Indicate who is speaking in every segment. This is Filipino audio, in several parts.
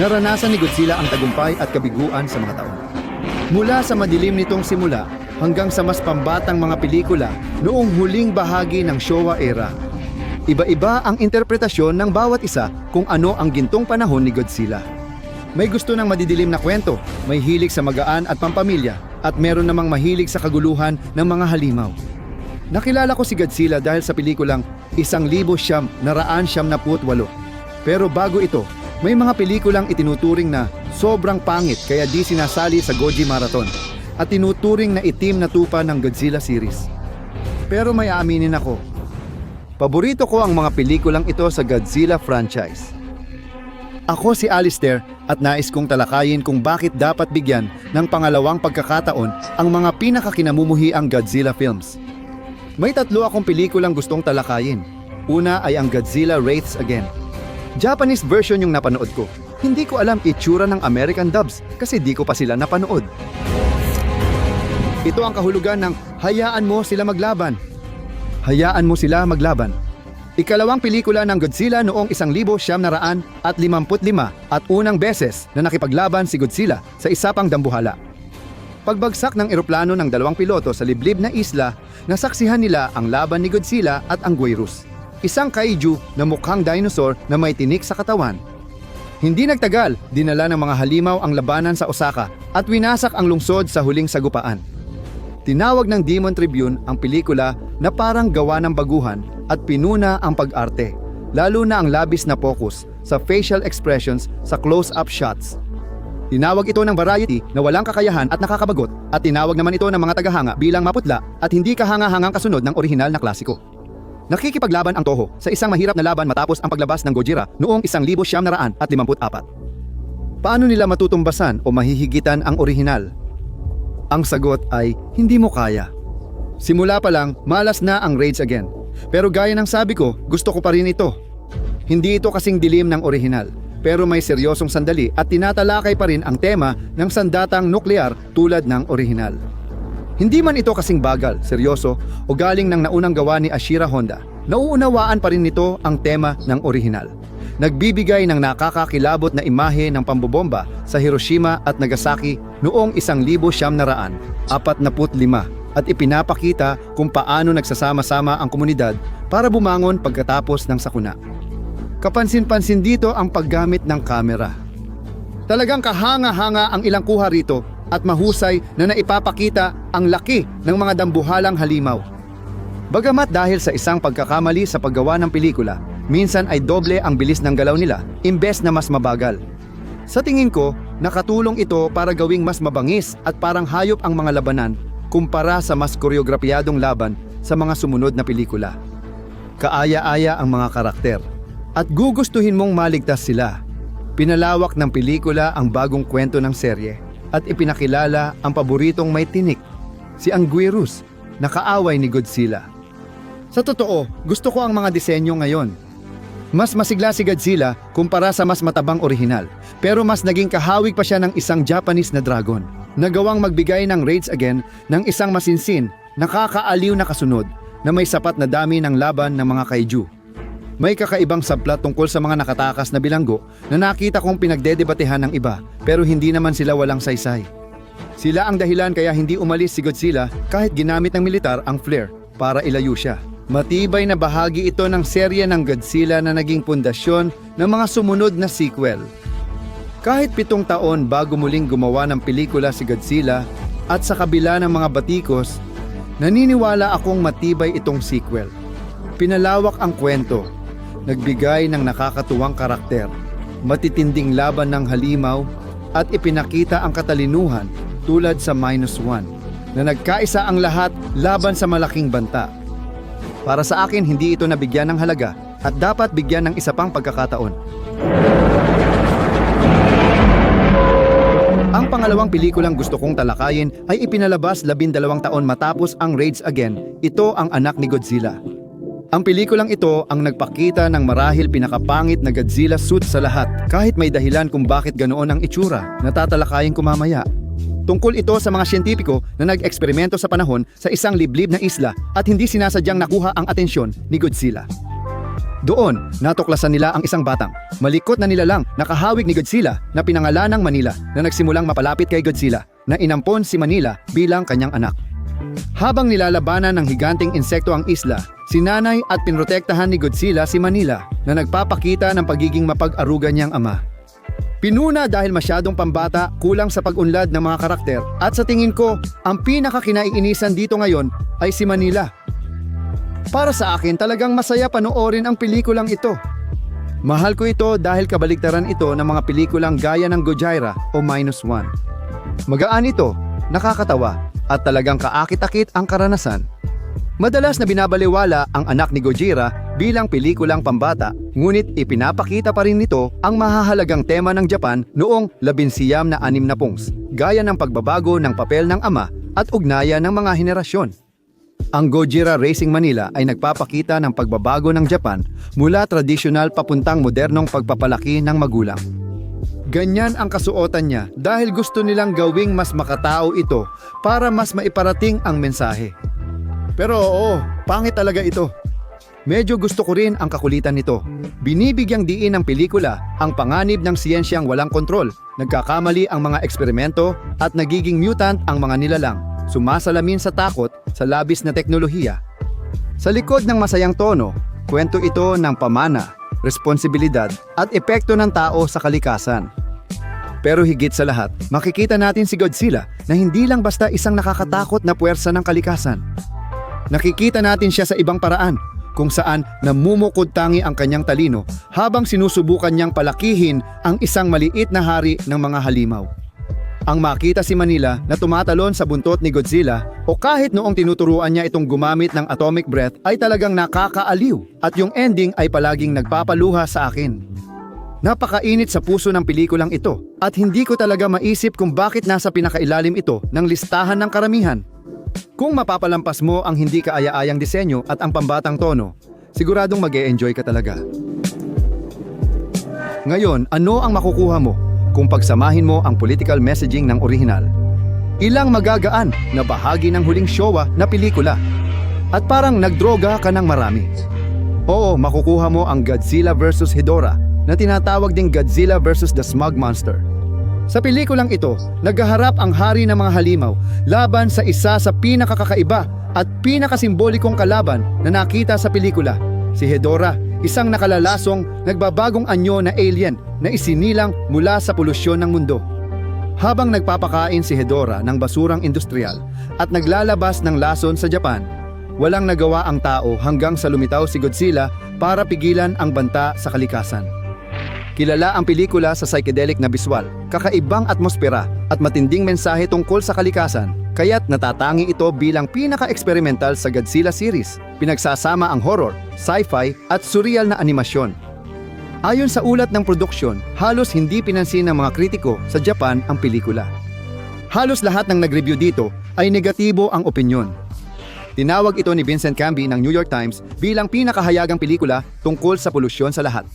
Speaker 1: naranasan ni Godzilla ang tagumpay at kabiguan sa mga taon. Mula sa madilim nitong simula hanggang sa mas pambatang mga pelikula noong huling bahagi ng Showa era. Iba-iba ang interpretasyon ng bawat isa kung ano ang gintong panahon ni Godzilla. May gusto ng madidilim na kwento, may hilig sa magaan at pampamilya, at meron namang mahilig sa kaguluhan ng mga halimaw. Nakilala ko si Godzilla dahil sa pelikulang Isang Libo Siyam Naraan Siyam na Putwalo. Pero bago ito, may mga pelikulang itinuturing na sobrang pangit kaya di sinasali sa Goji Marathon at tinuturing na itim na tupa ng Godzilla series. Pero may aaminin ako, paborito ko ang mga pelikulang ito sa Godzilla franchise. Ako si Alistair at nais kong talakayin kung bakit dapat bigyan ng pangalawang pagkakataon ang mga pinakakinamumuhi ang Godzilla films. May tatlo akong pelikulang gustong talakayin. Una ay ang Godzilla Wraiths Again. Japanese version yung napanood ko. Hindi ko alam itsura ng American dubs kasi di ko pa sila napanood. Ito ang kahulugan ng hayaan mo sila maglaban. Hayaan mo sila maglaban. Ikalawang pelikula ng Godzilla noong 1955 at unang beses na nakipaglaban si Godzilla sa isa pang dambuhala. Pagbagsak ng eroplano ng dalawang piloto sa liblib na isla, nasaksihan nila ang laban ni Godzilla at ang Guirus, isang kaiju na mukhang dinosaur na may tinik sa katawan. Hindi nagtagal, dinala ng mga halimaw ang labanan sa Osaka at winasak ang lungsod sa huling sagupaan. Tinawag ng Demon Tribune ang pelikula na parang gawa ng baguhan at pinuna ang pag-arte, lalo na ang labis na focus sa facial expressions sa close-up shots. Tinawag ito ng variety na walang kakayahan at nakakabagot at tinawag naman ito ng mga tagahanga bilang maputla at hindi kahanga-hangang kasunod ng orihinal na klasiko. Nakikipaglaban ang Toho sa isang mahirap na laban matapos ang paglabas ng Gojira noong 1954. Paano nila matutumbasan o mahihigitan ang orihinal? Ang sagot ay hindi mo kaya. Simula pa lang, malas na ang Rage Again. Pero gaya ng sabi ko, gusto ko pa rin ito. Hindi ito kasing dilim ng orihinal, pero may seryosong sandali at tinatalakay pa rin ang tema ng sandatang nuklear tulad ng orihinal. Hindi man ito kasing bagal, seryoso, o galing ng naunang gawa ni Ashira Honda, nauunawaan pa rin nito ang tema ng orihinal. Nagbibigay ng nakakakilabot na imahe ng pambobomba sa Hiroshima at Nagasaki noong 1945 at ipinapakita kung paano nagsasama-sama ang komunidad para bumangon pagkatapos ng sakuna. Kapansin-pansin dito ang paggamit ng kamera. Talagang kahanga-hanga ang ilang kuha rito at mahusay na naipapakita ang laki ng mga dambuhalang halimaw. Bagamat dahil sa isang pagkakamali sa paggawa ng pelikula, minsan ay doble ang bilis ng galaw nila imbes na mas mabagal. Sa tingin ko, nakatulong ito para gawing mas mabangis at parang hayop ang mga labanan kumpara sa mas koreograpiyadong laban sa mga sumunod na pelikula. Kaaya-aya ang mga karakter at gugustuhin mong maligtas sila. Pinalawak ng pelikula ang bagong kwento ng serye at ipinakilala ang paboritong may tinik, si Anguirus, na kaaway ni Godzilla. Sa totoo, gusto ko ang mga disenyo ngayon. Mas masigla si Godzilla kumpara sa mas matabang orihinal, pero mas naging kahawig pa siya ng isang Japanese na dragon. Nagawang magbigay ng raids again ng isang masinsin, nakakaaliw na kasunod na may sapat na dami ng laban ng mga kaiju. May kakaibang subplot tungkol sa mga nakatakas na bilanggo na nakita kong pinagdedebatehan ng iba pero hindi naman sila walang saysay. Sila ang dahilan kaya hindi umalis si Godzilla kahit ginamit ng militar ang flare para ilayo siya. Matibay na bahagi ito ng serye ng Godzilla na naging pundasyon ng mga sumunod na sequel. Kahit pitong taon bago muling gumawa ng pelikula si Godzilla at sa kabila ng mga batikos, naniniwala akong matibay itong sequel. Pinalawak ang kwento, nagbigay ng nakakatuwang karakter, matitinding laban ng halimaw at ipinakita ang katalinuhan tulad sa Minus One na nagkaisa ang lahat laban sa malaking banta. Para sa akin, hindi ito nabigyan ng halaga at dapat bigyan ng isa pang pagkakataon. Ang pangalawang pelikulang gusto kong talakayin ay ipinalabas labindalawang taon matapos ang Raids Again. Ito ang anak ni Godzilla. Ang pelikulang ito ang nagpakita ng marahil pinakapangit na Godzilla suit sa lahat kahit may dahilan kung bakit ganoon ang itsura na tatalakayin ko mamaya. Tungkol ito sa mga siyentipiko na nag-eksperimento sa panahon sa isang liblib na isla at hindi sinasadyang nakuha ang atensyon ni Godzilla. Doon, natuklasan nila ang isang batang, malikot na nilalang nakahawig ni Godzilla na pinangalanang Manila na nagsimulang mapalapit kay Godzilla na inampon si Manila bilang kanyang anak. Habang nilalabanan ng higanting insekto ang isla, sinanay at pinrotektahan ni Godzilla si Manila na nagpapakita ng pagiging mapag-aruga niyang ama. Pinuna dahil masyadong pambata, kulang sa pag-unlad ng mga karakter at sa tingin ko, ang pinakakinaiinisan dito ngayon ay si Manila. Para sa akin talagang masaya panoorin ang pelikulang ito. Mahal ko ito dahil kabaliktaran ito ng mga pelikulang gaya ng Gojira o Minus One. Magaan ito, nakakatawa, at talagang kaakit-akit ang karanasan. Madalas na binabaliwala ang anak ni Gojira bilang pelikulang pambata, ngunit ipinapakita pa rin nito ang mahahalagang tema ng Japan noong labinsiyam na anim na pungs, gaya ng pagbabago ng papel ng ama at ugnayan ng mga henerasyon. Ang Gojira Racing Manila ay nagpapakita ng pagbabago ng Japan mula tradisyonal papuntang modernong pagpapalaki ng magulang. Ganyan ang kasuotan niya dahil gusto nilang gawing mas makatao ito para mas maiparating ang mensahe. Pero oo, pangit talaga ito. Medyo gusto ko rin ang kakulitan nito. Binibigyang diin ng pelikula ang panganib ng siyensyang walang kontrol, nagkakamali ang mga eksperimento at nagiging mutant ang mga nilalang, sumasalamin sa takot sa labis na teknolohiya. Sa likod ng masayang tono, kwento ito ng pamana, responsibilidad at epekto ng tao sa kalikasan. Pero higit sa lahat, makikita natin si Godzilla na hindi lang basta isang nakakatakot na puwersa ng kalikasan. Nakikita natin siya sa ibang paraan, kung saan namumukod tangi ang kanyang talino habang sinusubukan niyang palakihin ang isang maliit na hari ng mga halimaw. Ang makita si Manila na tumatalon sa buntot ni Godzilla o kahit noong tinuturuan niya itong gumamit ng atomic breath ay talagang nakakaaliw at yung ending ay palaging nagpapaluha sa akin. Napakainit sa puso ng pelikulang ito at hindi ko talaga maisip kung bakit nasa pinakailalim ito ng listahan ng karamihan. Kung mapapalampas mo ang hindi kaaya-ayang disenyo at ang pambatang tono, siguradong mag enjoy ka talaga. Ngayon, ano ang makukuha mo kung pagsamahin mo ang political messaging ng orihinal? Ilang magagaan na bahagi ng huling showa na pelikula. At parang nagdroga ka ng marami. Oo, makukuha mo ang Godzilla vs. Hedorah na tinatawag ding Godzilla vs. the Smog Monster. Sa pelikulang ito, naghaharap ang hari ng mga halimaw laban sa isa sa pinakakakaiba at pinakasimbolikong kalaban na nakita sa pelikula, si Hedorah, isang nakalalasong nagbabagong anyo na alien na isinilang mula sa polusyon ng mundo. Habang nagpapakain si Hedorah ng basurang industrial at naglalabas ng lason sa Japan, walang nagawa ang tao hanggang sa lumitaw si Godzilla para pigilan ang banta sa kalikasan. Kilala ang pelikula sa psychedelic na biswal, kakaibang atmosfera at matinding mensahe tungkol sa kalikasan, kaya't natatangi ito bilang pinaka-experimental sa Godzilla series. Pinagsasama ang horror, sci-fi at surreal na animasyon. Ayon sa ulat ng produksyon, halos hindi pinansin ng mga kritiko sa Japan ang pelikula. Halos lahat ng nag-review dito ay negatibo ang opinyon. Tinawag ito ni Vincent Camby ng New York Times bilang pinakahayagang pelikula tungkol sa polusyon sa lahat.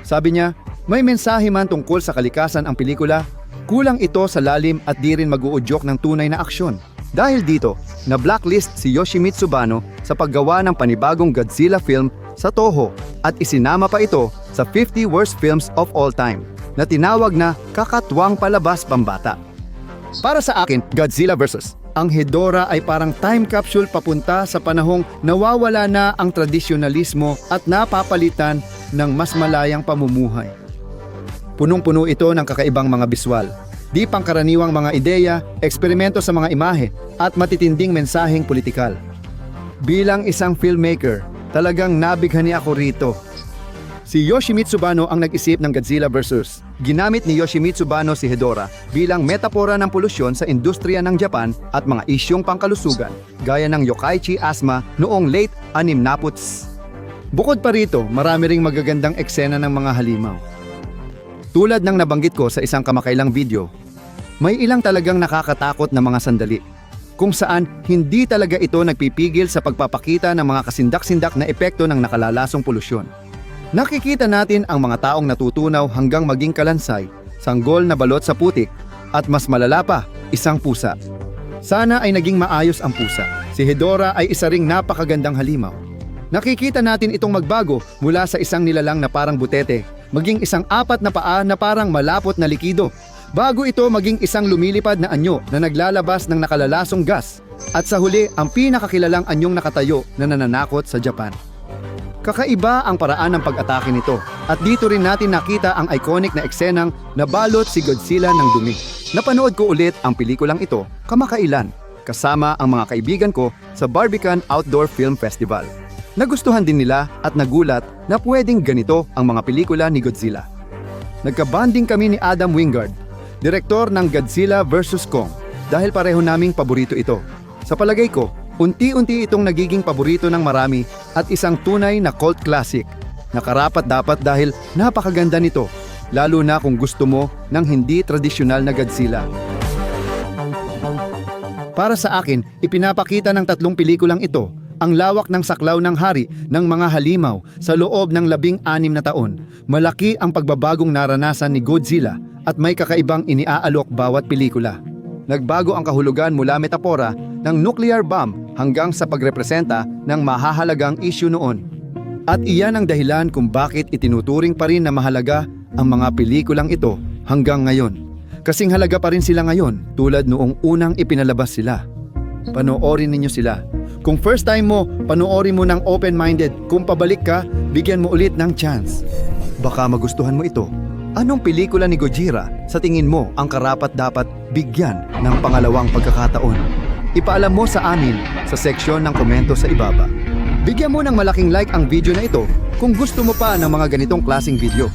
Speaker 1: Sabi niya, may mensahe man tungkol sa kalikasan ang pelikula, kulang ito sa lalim at di rin mag-uudyok ng tunay na aksyon. Dahil dito, na blacklist si Yoshimitsu Bano sa paggawa ng panibagong Godzilla film sa Toho at isinama pa ito sa 50 worst films of all time na tinawag na kakatwang palabas pambata. Para sa akin, Godzilla vs. Ang Hedora ay parang time capsule papunta sa panahong nawawala na ang tradisyonalismo at napapalitan ng mas malayang pamumuhay. Punong-puno ito ng kakaibang mga biswal, di pangkaraniwang mga ideya, eksperimento sa mga imahe, at matitinding mensaheng politikal. Bilang isang filmmaker, talagang nabighani ako rito. Si Yoshimitsu Bano ang nag-isip ng Godzilla vs. Ginamit ni Yoshimitsu Bano si Hedora bilang metapora ng polusyon sa industriya ng Japan at mga isyong pangkalusugan, gaya ng Yokaichi asthma noong late 60s. Bukod pa rito, marami ring magagandang eksena ng mga halimaw. Tulad ng nabanggit ko sa isang kamakailang video, may ilang talagang nakakatakot na mga sandali kung saan hindi talaga ito nagpipigil sa pagpapakita ng mga kasindak-sindak na epekto ng nakalalasong polusyon. Nakikita natin ang mga taong natutunaw hanggang maging kalansay, sanggol na balot sa putik, at mas malala pa, isang pusa. Sana ay naging maayos ang pusa. Si Hedora ay isa ring napakagandang halimaw. Nakikita natin itong magbago mula sa isang nilalang na parang butete, maging isang apat na paa na parang malapot na likido, bago ito maging isang lumilipad na anyo na naglalabas ng nakalalasong gas, at sa huli ang pinakakilalang anyong nakatayo na nananakot sa Japan. Kakaiba ang paraan ng pag-atake nito at dito rin natin nakita ang iconic na eksenang nabalot si Godzilla ng dumi. Napanood ko ulit ang pelikulang ito kamakailan kasama ang mga kaibigan ko sa Barbican Outdoor Film Festival. Nagustuhan din nila at nagulat na pwedeng ganito ang mga pelikula ni Godzilla. Nagkabanding kami ni Adam Wingard, direktor ng Godzilla vs. Kong, dahil pareho naming paborito ito. Sa palagay ko, unti-unti itong nagiging paborito ng marami at isang tunay na cult classic na karapat dapat dahil napakaganda nito, lalo na kung gusto mo ng hindi tradisyonal na Godzilla. Para sa akin, ipinapakita ng tatlong pelikulang ito ang lawak ng saklaw ng hari ng mga halimaw sa loob ng labing anim na taon. Malaki ang pagbabagong naranasan ni Godzilla at may kakaibang iniaalok bawat pelikula. Nagbago ang kahulugan mula metapora ng nuclear bomb hanggang sa pagrepresenta ng mahahalagang issue noon. At iyan ang dahilan kung bakit itinuturing pa rin na mahalaga ang mga pelikulang ito hanggang ngayon. Kasing halaga pa rin sila ngayon tulad noong unang ipinalabas sila. Panoorin ninyo sila. Kung first time mo, panoorin mo ng open-minded. Kung pabalik ka, bigyan mo ulit ng chance. Baka magustuhan mo ito. Anong pelikula ni Gojira sa tingin mo ang karapat dapat bigyan ng pangalawang pagkakataon? Ipaalam mo sa amin sa seksyon ng komento sa ibaba. Bigyan mo ng malaking like ang video na ito kung gusto mo pa ng mga ganitong klasing video.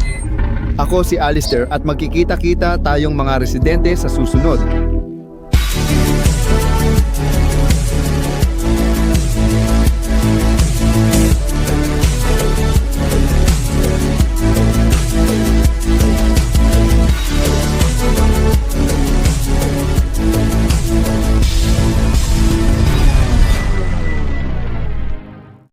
Speaker 1: Ako si Alistair at magkikita-kita tayong mga residente sa susunod